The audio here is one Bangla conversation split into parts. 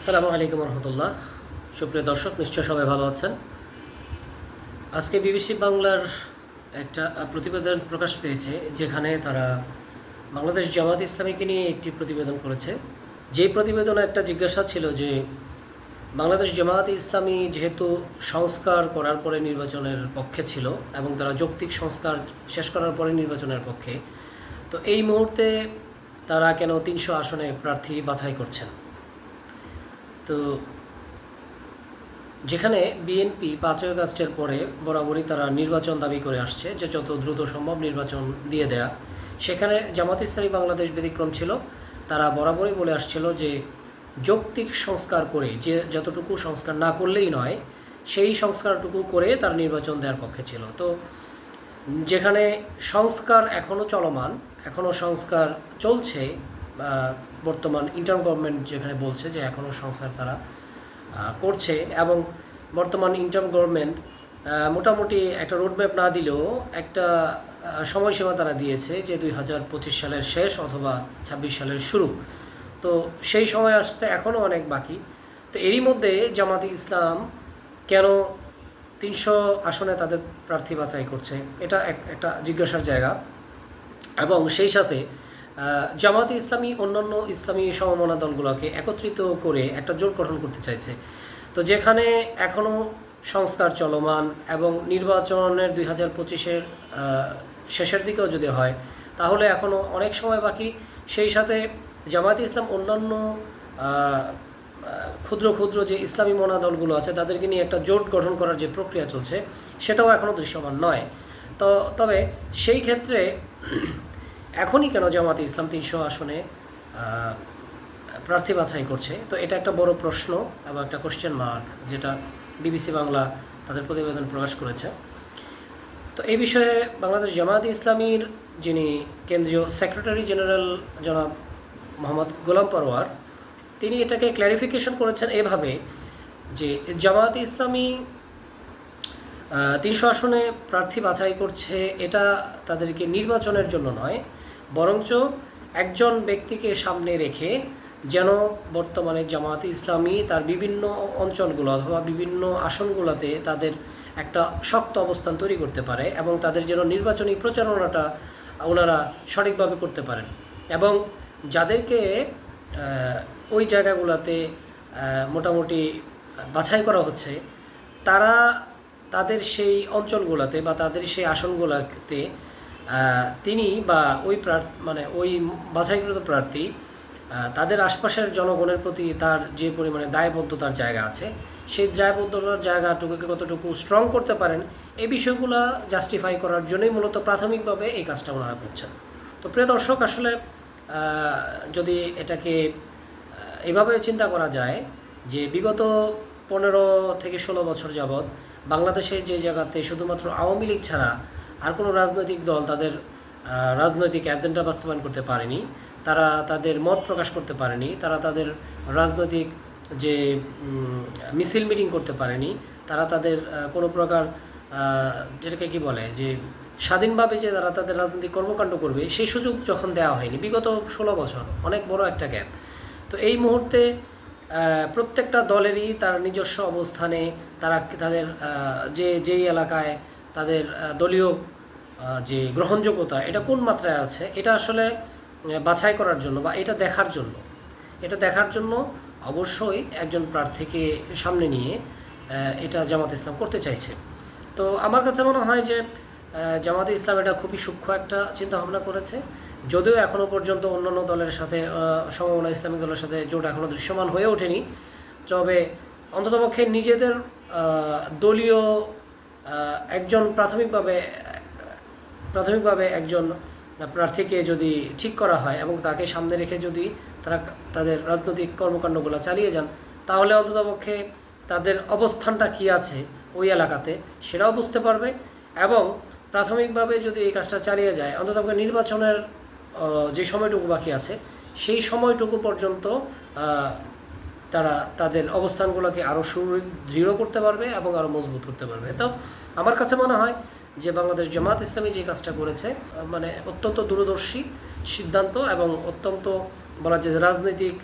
আসসালামু আলাইকুম রহমতুল্লাহ। সুপ্রিয় দর্শক, নিশ্চয় সবাই ভালো আছেন? আজকে বিবিসি বাংলার একটা প্রতিবেদন প্রকাশ পেয়েছে, যেখানে তারা বাংলাদেশ জামাত ইসলামীকে নিয়ে একটি প্রতিবেদন করেছে। যেই প্রতিবেদনে একটা জিজ্ঞাসা ছিল যে, বাংলাদেশ জামাত ইসলামী যেহেতু সংস্কার করার পরে নির্বাচনের পক্ষে ছিল এবং তারা যৌক্তিক সংস্কার শেষ করার পরে নির্বাচনের পক্ষে, তো এই মুহূর্তে তারা কেন তিনশো আসনে প্রার্থী বাছাই করছেন? তো যেখানে বিএনপি পাঁচই আগস্টের পরে বরাবরই তারা নির্বাচন দাবি করে আসছে, যে যত দ্রুত সম্ভব নির্বাচন দিয়ে দেয়া। সেখানে জামাত ইসলামী বাংলাদেশ ব্যতিক্রম ছিল। তারা বরাবরই বলে আসছিল যে যৌক্তিক সংস্কার করে, যে যতটুকু সংস্কার না করলেই নয়, সেই সংস্কারটুকু করে তার নির্বাচন দেওয়ার পক্ষে ছিল। তো যেখানে সংস্কার এখনও চলমান এখনও সংস্কার চলছে বর্তমান ইন্টার গভর্নমেন্ট যেখানে বলছে যে এখনও সংস্কার তারা করছে এবং বর্তমান ইন্টার গভর্নমেন্ট মোটামুটি একটা রোডম্যাপ না দিলেও একটা সময়সীমা তারা দিয়েছে যে দুই হাজার পঁচিশ সালের শেষ অথবা ছাব্বিশ সালের শুরু। তো সেই সময় আসতে এখনও অনেক বাকি। তো এরই মধ্যে জামাতে ইসলাম কেন তিনশো আসনে তাদের প্রার্থী বাছাই করছে, এটা এক- একটা জিজ্ঞাসার জায়গা। এবং সেই সাথে জামাতে ইসলামী, অন্যান্য ইসলামী সমমনা দলগুলোকে একত্রিত করে একটা জোট গঠন করতে চাইছে। তো যেখানে এখনও সংস্কার চলমান এবং নির্বাচনের দুই হাজার পঁচিশের শেষের দিকেও যদি হয়, তাহলে এখনও অনেক সময় বাকি। সেই সাথে জামাতে ইসলাম অন্যান্য ক্ষুদ্র ক্ষুদ্র যে ইসলামী মনা দলগুলো আছে, তাদেরকে নিয়ে একটা জোট গঠন করার যে প্রক্রিয়া চলছে, সেটাও এখনও দৃশ্যমান নয়। তো তবে সেই ক্ষেত্রে এখনই কেন জামাতে ইসলাম তিনশো আসনে প্রার্থী বাছাই করছে? তো এটা একটা বড় প্রশ্ন এবং একটা কোশ্চেন মার্ক যেটা বিবিসি বাংলা তাদের প্রতিবেদন প্রকাশ করেছে। তো এই বিষয়ে বাংলাদেশ জামায়াত ইসলামীর যিনি কেন্দ্রীয় সেক্রেটারি জেনারেল জনাব মোহাম্মদ গোলাম পরোয়ার, তিনি এটাকে ক্ল্যারিফিকেশন করেছেন এভাবে যে জামায়াত ইসলামী তিনশো আসনে প্রার্থী বাছাই করছে এটা তাদেরকে নির্বাচনের জন্য নয় বরঞ্চ একজন ব্যক্তিকে সামনে রেখে যেন বর্তমানে জামায়াতে ইসলামী তার বিভিন্ন অঞ্চলগুলো অথবা বিভিন্ন আসনগুলোতে তাদের একটা শক্ত অবস্থান তৈরি করতে পারে এবং তাদের যেন নির্বাচনী প্রচারণাটা ওনারা সঠিকভাবে করতে পারেন। এবং যাদেরকে ওই জায়গাগুলোতে মোটামুটি বাছাই করা হচ্ছে, তারা তাদের সেই অঞ্চলগুলোতে বা তাদের সেই আসনগুলোতে তিনি বা ওই মানে ওই বাছাইকৃত প্রার্থী তাদের আশপাশের জনগণের প্রতি তার যে পরিমাণে দায়বদ্ধতার জায়গা আছে, সেই দায়বদ্ধতার জায়গাটুকুকে কতটুকু স্ট্রং করতে পারেন, এই বিষয়গুলো জাস্টিফাই করার জন্যই মূলত প্রাথমিকভাবে এই কাজটা ওনারা করছেন। তো প্রিয় দর্শক, আসলে যদি এটাকে এভাবে চিন্তা করা যায় যে বিগত পনেরো থেকে ষোলো বছর যাবৎ বাংলাদেশে যে জায়গাতে শুধুমাত্র আওয়ামী লীগ ছাড়া আর কোনো রাজনৈতিক দল তাদের রাজনৈতিক এজেন্ডা বাস্তবায়ন করতে পারেনি, তারা তাদের মত প্রকাশ করতে পারেনি, তারা তাদের রাজনৈতিক যে মিছিল মিটিং করতে পারেনি, তারা তাদের কোনো প্রকার যেটাকে কি বলে, যে, স্বাধীনভাবে যে তারা তাদের রাজনৈতিক কর্মকাণ্ড করবে, সেই সুযোগ যখন দেওয়া হয়নি, বিগত ষোলো বছর, অনেক বড় একটা গ্যাপ তো এই মুহূর্তে প্রত্যেকটা দলেরই তার নিজস্ব অবস্থানে তারা তাদের যে, যেই এলাকায় তাদের দলীয় যে গ্রহণযোগ্যতা, এটা কোন মাত্রায় আছে? এটা আসলে বাছাই করার জন্য বা এটা দেখার জন্য। এটা দেখার জন্য অবশ্যই একজন প্রার্থীকে সামনে নিয়ে এটা জামাত ইসলাম করতে চাইছে। তো আমার কাছে মনে হয় যে জামাতে ইসলাম এটা খুবই সূক্ষ্ম একটা চিন্তা ভাবনা করেছে। যদিও এখনও পর্যন্ত অন্যান্য দলের সাথে সমমনা ইসলামিক দলের সাথে জোট এখনও দৃশ্যমান হয়ে ওঠেনি। তবে অন্ততপক্ষে নিজেদের দলীয় একজন প্রাথমিকভাবে প্রাথমিকভাবে একজন প্রার্থীকে যদি ঠিক করা হয় এবং তাকে সামনে রেখে যদি তারা তাদের রাজনৈতিক কর্মকাণ্ডগুলো চালিয়ে যান, তাহলে অন্ততপক্ষে তাদের অবস্থানটা কি আছে ওই এলাকাতে সেটাও বুঝতে পারবে এবং প্রাথমিকভাবে যদি এই কাজটা চালিয়ে যায়, অন্ততপক্ষে নির্বাচনের যে সময়টুকু বাকি আছে, সেই সময়টুকু পর্যন্ত তারা তাদের অবস্থানগুলোকে আরও সুদৃঢ় করতে পারবে এবং আরও মজবুত করতে পারবে। তো আমার কাছে মনে হয় যে বাংলাদেশ জামাত ইসলামী যে কাজটা করেছে মানে অত্যন্ত দূরদর্শী সিদ্ধান্ত এবং অত্যন্ত বলা যে রাজনৈতিক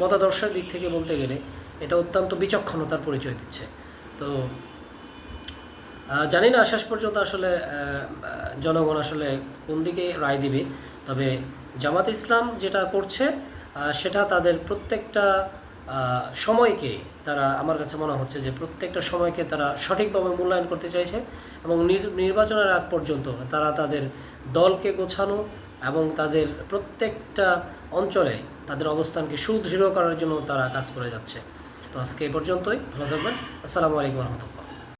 মতাদর্শের দিক থেকে বলতে গেলে এটা অত্যন্ত বিচক্ষণতার পরিচয় দিচ্ছে। তো জানি না শেষ পর্যন্ত আসলে জনগণ আসলে কোন দিকে রায় দিবে, তবে জামাত ইসলাম যেটা করছে সেটা তাদের প্রত্যেকটা সময়কে তারা, আমার কাছে মনে হচ্ছে যে প্রত্যেকটা সময়কে তারা সঠিকভাবে মূল্যায়ন করতে চাইছে এবং নির্বাচনের আগ পর্যন্ত তারা তাদের দলকে গোছানো এবং তাদের প্রত্যেকটা অঞ্চলে তাদের অবস্থানকে সুদৃঢ় করার জন্য তারা কাজ করে যাচ্ছে। তো আজকে এই পর্যন্তই, ভালো থাকবেন। আসসালামু আলাইকুম রহমতুল্লাহ।